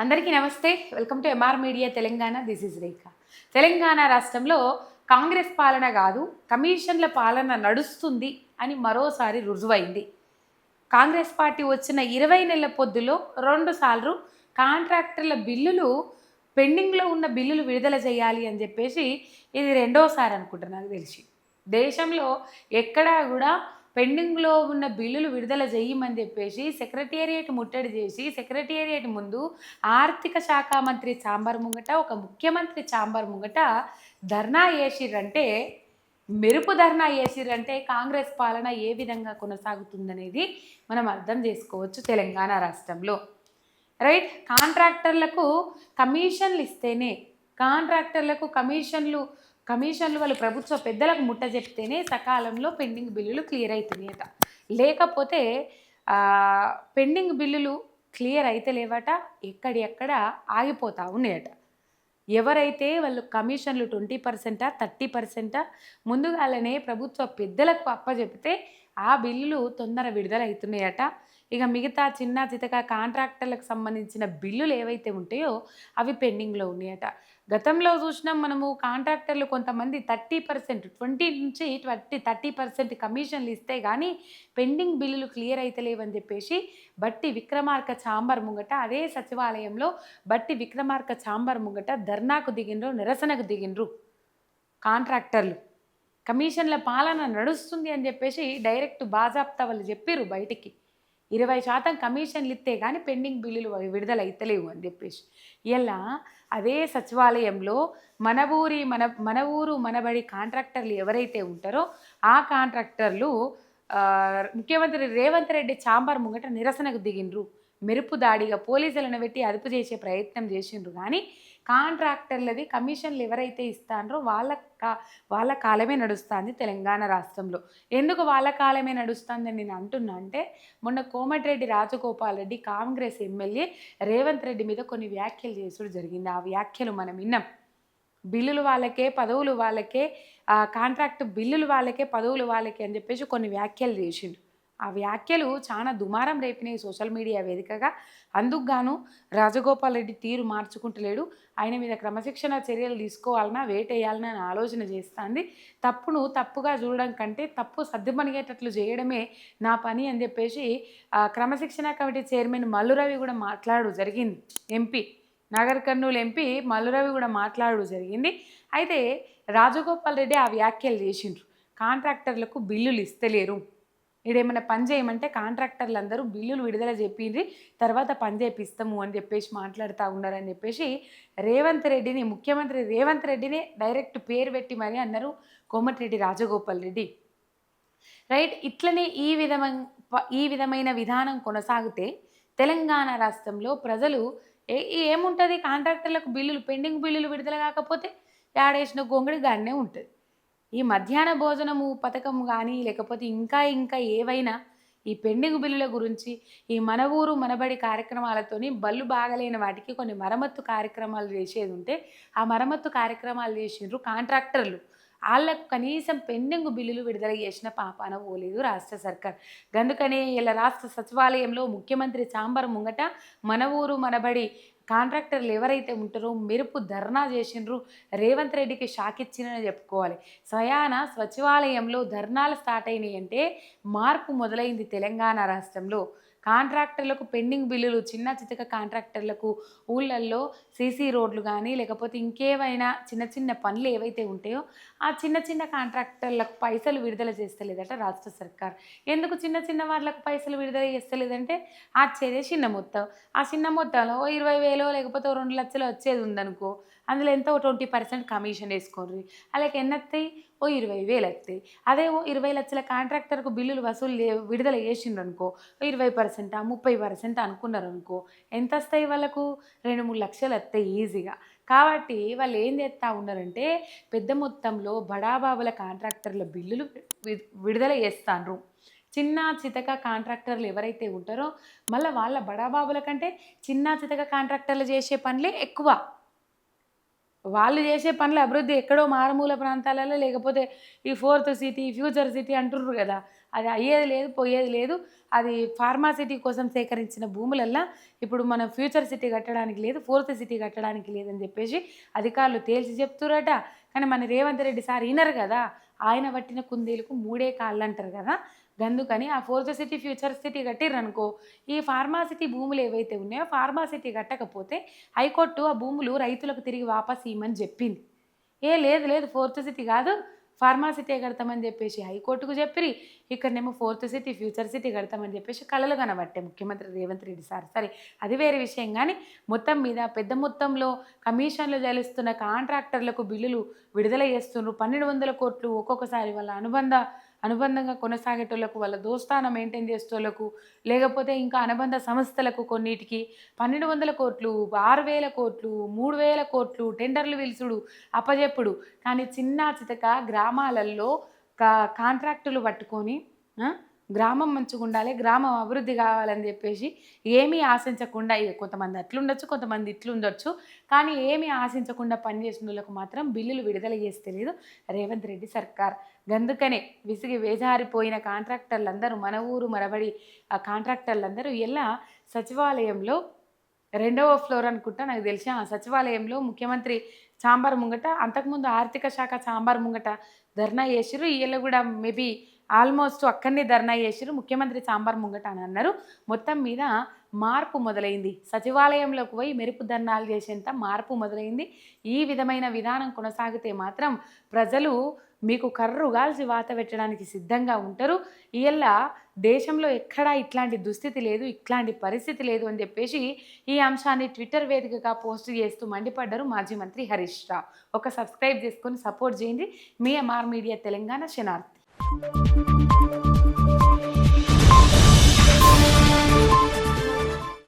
అందరికీ నమస్తే. Welcome to MR media Telangana. This is Rekha Telangana రాష్ట్రంలో కాంగ్రెస్ పాలన కాదు కమిషన్ల పాలన నడుస్తుంది అని మరోసారి రుజువైంది. కాంగ్రెస్ పార్టీ వచ్చిన ఇరవై నెలల పొద్దులో రెండు సార్లు కాంట్రాక్టర్ల బిల్లులు పెండింగ్లో ఉన్న బిల్లులు విడుదల చేయాలి అని చెప్పేసి ఇది రెండోసారి అనుకుంటున్నాను నాకు తెలిసి. దేశంలో ఎక్కడా కూడా పెండింగ్లో ఉన్న బిల్లులు విడుదల చేయమని చెప్పేసి సెక్రటేరియట్ ముట్టడి చేసి సెక్రటేరియట్ ముందు ఆర్థిక శాఖ మంత్రి చాంబర్ ముంగట ఒక ముఖ్యమంత్రి చాంబర్ ముంగట ధర్నా చేసిర్రంటే మెరుపు ధర్నా చేసిర్రంటే కాంగ్రెస్ పాలన ఏ విధంగా కొనసాగుతుందనేది మనం అర్థం చేసుకోవచ్చు తెలంగాణ రాష్ట్రంలో. రైట్? కాంట్రాక్టర్లకు కమిషన్లు ఇస్తేనే కాంట్రాక్టర్లకు కమిషన్లు కమిషన్లు వాళ్ళు ప్రభుత్వ పెద్దలకు ముట్ట చెప్తేనే సకాలంలో పెండింగ్ బిల్లులు క్లియర్ అవుతున్నాయట. లేకపోతే పెండింగ్ బిల్లులు క్లియర్ అయితే లేవట ఎక్కడెక్కడ ఆగిపోతూ ఉన్నాయట. ఎవరైతే వాళ్ళు కమిషన్లు ట్వంటీ పర్సెంటా థర్టీ పర్సెంటా ముందుగాలనే ప్రభుత్వ పెద్దలకు అప్పచెప్తే ఆ బిల్లులు తొందర విడుదల అవుతున్నాయట ఇక మిగతా చిన్న చితక కాంట్రాక్టర్లకు సంబంధించిన బిల్లులు ఏవైతే ఉంటాయో అవి పెండింగ్లో ఉన్నాయట. గతంలో చూసినాం మనము కాంట్రాక్టర్లు కొంతమంది థర్టీ పర్సెంట్ ట్వంటీ నుంచి ట్వంటీ థర్టీ పర్సెంట్ కమిషన్లు ఇస్తే కానీ పెండింగ్ బిల్లులు క్లియర్ అవుతలేవని చెప్పేసి బట్టి విక్రమార్క చాంబర్ ముంగట అదే సచివాలయంలో బట్టి విక్రమార్క చాంబర్ ముంగట ధర్నాకు దిగిండ్రు నిరసనకు దిగిండ్రు కాంట్రాక్టర్లు. కమిషన్ల పాలన నడుస్తుంది అని చెప్పేసి డైరెక్ట్ బాజాప్తా వాళ్ళు చెప్పిర్రు బయటికి. ఇరవై శాతం కమిషన్లు ఇస్తే కానీ పెండింగ్ బిల్లులు విడుదల అని చెప్పేసి. ఇలా అదే సచివాలయంలో మన ఊరి మన మన ఊరు మనబడి కాంట్రాక్టర్లు ఎవరైతే ఉంటారో ఆ కాంట్రాక్టర్లు ముఖ్యమంత్రి రేవంత్ రెడ్డి చాంబర్ ముంగట నిరసనకు దిగిండ్రు. మెరుపు దాడిగా పోలీసులను పెట్టి అదుపు చేసే ప్రయత్నం చేసిండ్రు కానీ కాంట్రాక్టర్లది కమిషన్లు ఎవరైతే ఇస్తారో వాళ్ళ కా వాళ్ళ కాలమే నడుస్తుంది తెలంగాణ రాష్ట్రంలో. ఎందుకు వాళ్ళ కాలమే నడుస్తుందని నేను అంటున్నా అంటే మొన్న కోమటిరెడ్డి రాజగోపాల్ రెడ్డి కాంగ్రెస్ ఎమ్మెల్యే రేవంత్ రెడ్డి మీద కొన్ని వ్యాఖ్యలు చేసుడు జరిగింది. ఆ వ్యాఖ్యలు మనం విన్నాం. బిల్లులు వాళ్ళకే పదవులు వాళ్ళకే ఆ కాంట్రాక్ట్ బిల్లులు వాళ్ళకే పదవులు వాళ్ళకే అని చెప్పేసి కొన్ని వ్యాఖ్యలు చేసిండు. ఆ వ్యాఖ్యలు చాలా దుమారం రేపినాయి సోషల్ మీడియా వేదికగా. అందుకు గాను రాజగోపాల్ రెడ్డి తీరు మార్చుకుంటలేడు. ఆయన మీద క్రమశిక్షణ చర్యలు తీసుకోవాలన్నా వేటేయాలన్నా అని ఆలోచన చేస్తుంది. తప్పును తప్పుగా చూడడం కంటే తప్పు సర్దుమణిగేటట్లు చేయడమే నా పని అని చెప్పేసి క్రమశిక్షణ కమిటీ చైర్మన్ మల్లురవి కూడా మాట్లాడు జరిగింది. MP Nagarkurnool MP Mallu Ravi కూడా మాట్లాడు జరిగింది. అయితే రాజగోపాల్ రెడ్డి ఆ వ్యాఖ్యలు చేసిండ్రు. కాంట్రాక్టర్లకు బిల్లులు ఇస్తలేరు. ఈడేమైనా పని చేయమంటే కాంట్రాక్టర్లు అందరూ బిల్లులు విడుదల చెప్పిండ్రి తర్వాత పని చేపిస్తాము అని చెప్పేసి మాట్లాడుతూ ఉన్నారని చెప్పేసి రేవంత్ రెడ్డిని ముఖ్యమంత్రి రేవంత్ రెడ్డిని డైరెక్ట్ పేరు పెట్టి మరీ అన్నారు కోమటిరెడ్డి రాజగోపాల్ రెడ్డి. రైట్ ఇట్లనే ఈ విధమైన ఈ విధమైన విధానం కొనసాగితే తెలంగాణ రాష్ట్రంలో ప్రజలు ఏ ఏముంటుంది? కాంట్రాక్టర్లకు బిల్లులు పెండింగ్ బిల్లులు విడుదల కాకపోతే యాడేసిన గొంగడి గానే ఉంటుంది. ఈ మధ్యాహ్న భోజనము పథకం కానీ లేకపోతే ఇంకా ఇంకా ఏవైనా ఈ పెండింగ్ బిల్లుల గురించి ఈ మన ఊరు మనబడి కార్యక్రమాలతోని బళ్ళు బాగలేని వాటికి కొన్ని మరమ్మత్తు కార్యక్రమాలు చేసేది ఉంటే ఆ మరమ్మత్తు కార్యక్రమాలు చేసిండ్రు కాంట్రాక్టర్లు. వాళ్ళకు కనీసం పెండింగ్ బిల్లులు విడుదల చేసిన పాపాన పోలేదు రాష్ట్ర సర్కార్. అందుకనే ఇలా రాష్ట్ర సచివాలయంలో ముఖ్యమంత్రి చాంబర్ ముంగట మన ఊరు మనబడి కాంట్రాక్టర్లు ఎవరైతే ఉంటారో మెరుపు ధర్నా చేసిండ్రు. రేవంత్ రెడ్డికి షాక్ ఇచ్చిందని చెప్పుకోవాలి. స్వయాన సచివాలయంలో ధర్నాలు స్టార్ట్ అయినాయి అంటే మార్పు మొదలైంది తెలంగాణ రాష్ట్రంలో. కాంట్రాక్టర్లకు పెండింగ్ బిల్లులు చిన్న చితక కాంట్రాక్టర్లకు ఊళ్ళల్లో సీసీ రోడ్లు కానీ లేకపోతే ఇంకేవైనా చిన్న చిన్న పనులు ఏవైతే ఉంటాయో ఆ చిన్న చిన్న కాంట్రాక్టర్లకు పైసలు విడుదల చేస్తలేదట రాష్ట్ర సర్కార్. ఎందుకు చిన్న చిన్న వాళ్ళకు పైసలు విడుదల చేస్తలేదంటే ఆ చేదే చిన్న మొత్తం. ఆ చిన్న మొత్తంలో ఇరవై వేలో లేకపోతే రెండు లక్షలు వచ్చేది ఉందనుకో అందులో ఎంతో ట్వంటీ పర్సెంట్ కమిషన్ వేసుకోండి అలాగే ఎన్ని వస్తాయి ఓ ఇరవై వేలు వస్తాయి అదే ఓ ఇరవై లక్షల కాంట్రాక్టర్కు బిల్లులు వసూలు విడుదల చేసిండ్రు అనుకో ఓ ఇరవై పర్సెంట్ ముప్పై పర్సెంట్ అనుకున్నారు అనుకో ఎంత వస్తాయి వాళ్ళకు? రెండు మూడు లక్షలు వస్తాయి ఈజీగా. కాబట్టి వాళ్ళు ఏం చేస్తూ ఉన్నారంటే పెద్ద మొత్తంలో బడాబాబుల కాంట్రాక్టర్ల బిల్లులు విడుదల చేస్తాండ్రు చిన్న చితక కాంట్రాక్టర్లు ఎవరైతే ఉంటారో మళ్ళీ వాళ్ళ బడాబాబుల కంటే చిన్న చితక కాంట్రాక్టర్లు చేసే పనులే ఎక్కువ. వాళ్ళు చేసే పనుల అభివృద్ధి ఎక్కడో మారుమూల ప్రాంతాలలో లేకపోతే ఈ ఫోర్త్ సిటీ ఫ్యూచర్ సిటీ అంటుర్రు కదా. అది అయ్యేది లేదు పోయేది లేదు. అది ఫార్మా సిటీ కోసం సేకరించిన భూములల్లా ఇప్పుడు మనం ఫ్యూచర్ సిటీ కట్టడానికి లేదు ఫోర్త్ సిటీ కట్టడానికి లేదని చెప్పేసి అధికారులు తేల్చి చెప్తురట. కానీ మన రేవంత్ రెడ్డి సార్ వినరు కదా. ఆయన పట్టిన కుందేలకు మూడే కాళ్ళు అంటారు కదా. గందుకని ఆ ఫోర్త్ సిటీ ఫ్యూచర్ సిటీ కట్టిర్రనుకో ఈ ఫార్మాసిటీ భూములు ఏవైతే ఉన్నాయో ఫార్మాసిటీ కట్టకపోతే హైకోర్టు ఆ భూములు రైతులకు తిరిగి వాపస్ ఇవ్వమని చెప్పింది. ఏ లేదు లేదు ఫోర్త్ సిటీ కాదు ఫార్మాసిటీ కడతామని చెప్పేసి హైకోర్టుకు చెప్పిరి ఇక్కడనేమో ఫోర్త్ సిటీ ఫ్యూచర్ సిటీ కడతామని చెప్పేసి కళలు కనబట్టే ముఖ్యమంత్రి రేవంత్ రెడ్డి సార్. సరే అది వేరే విషయం కానీ మొత్తం మీద పెద్ద మొత్తంలో కమిషన్లు చెల్లిస్తున్న కాంట్రాక్టర్లకు బిల్లులు విడుదల చేస్తున్నారు పన్నెండు వందల కోట్లు ఒక్కొక్కసారి వాళ్ళ అనుబంధ అనుబంధంగా కొనసాగేటోళ్ళకు వాళ్ళ దోస్తాన మెయింటైన్ చేసేటోళ్ళకు లేకపోతే ఇంకా అనుబంధ సంస్థలకు కొన్నిటికి పన్నెండు వందల కోట్లు ఆరు వేల కోట్లు మూడు వేల కోట్లు టెండర్లు పిలుచుడు అప్పజెప్పుడు. కానీ చిన్న చితక గ్రామాలలో కా కాంట్రాక్టులు పట్టుకొని గ్రామం మంచిగా ఉండాలి గ్రామం అభివృద్ధి కావాలని చెప్పేసి ఏమీ ఆశించకుండా ఇక కొంతమంది అట్లుండొచ్చు కొంతమంది ఇట్లుండొచ్చు కానీ ఏమీ ఆశించకుండా పనిచేసిన వాళ్ళకు మాత్రం బిల్లులు విడుదల చేస్తలేదు రేవంత్ రెడ్డి సర్కార్. గందుకనే విసిగి వేజారిపోయిన కాంట్రాక్టర్లందరూ మన ఊరు మరబడి ఆ కాంట్రాక్టర్లందరూ ఎలా సచివాలయంలో రెండవ ఫ్లోర్ అనుకుంటా నాకు తెలిసి ఆ సచివాలయంలో ముఖ్యమంత్రి చాంబార్ ముంగట అంతకుముందు ఆర్థిక శాఖ చాంబార్ ముంగట ధర్నా చేసిరు ఈయన కూడా మేబీ ఆల్మోస్ట్ అక్కడనే ధర్నా చేసిరు ముఖ్యమంత్రి సాంబార్ ముంగట అని అన్నారు. మొత్తం మీద మార్పు మొదలైంది. సచివాలయంలోకి పోయి మెరుపు ధర్నాలు చేసేంత మార్పు మొదలైంది. ఈ విధమైన విధానం కొనసాగితే మాత్రం ప్రజలు మీకు కర్ర గాల్చి వాత పెట్టడానికి సిద్ధంగా ఉంటారు. ఇయల్ల దేశంలో ఎక్కడా ఇట్లాంటి దుస్థితి లేదు ఇట్లాంటి పరిస్థితి లేదు అని చెప్పేసి ఈ అంశాన్ని ట్విట్టర్ వేదికగా పోస్ట్ చేస్తూ మండిపడ్డారు మాజీ మంత్రి హరీష్ రావు. ఒక సబ్స్క్రైబ్ చేసుకొని సపోర్ట్ చేయండి. మీ ఎంఆర్ మీడియా తెలంగాణ శనార్థి.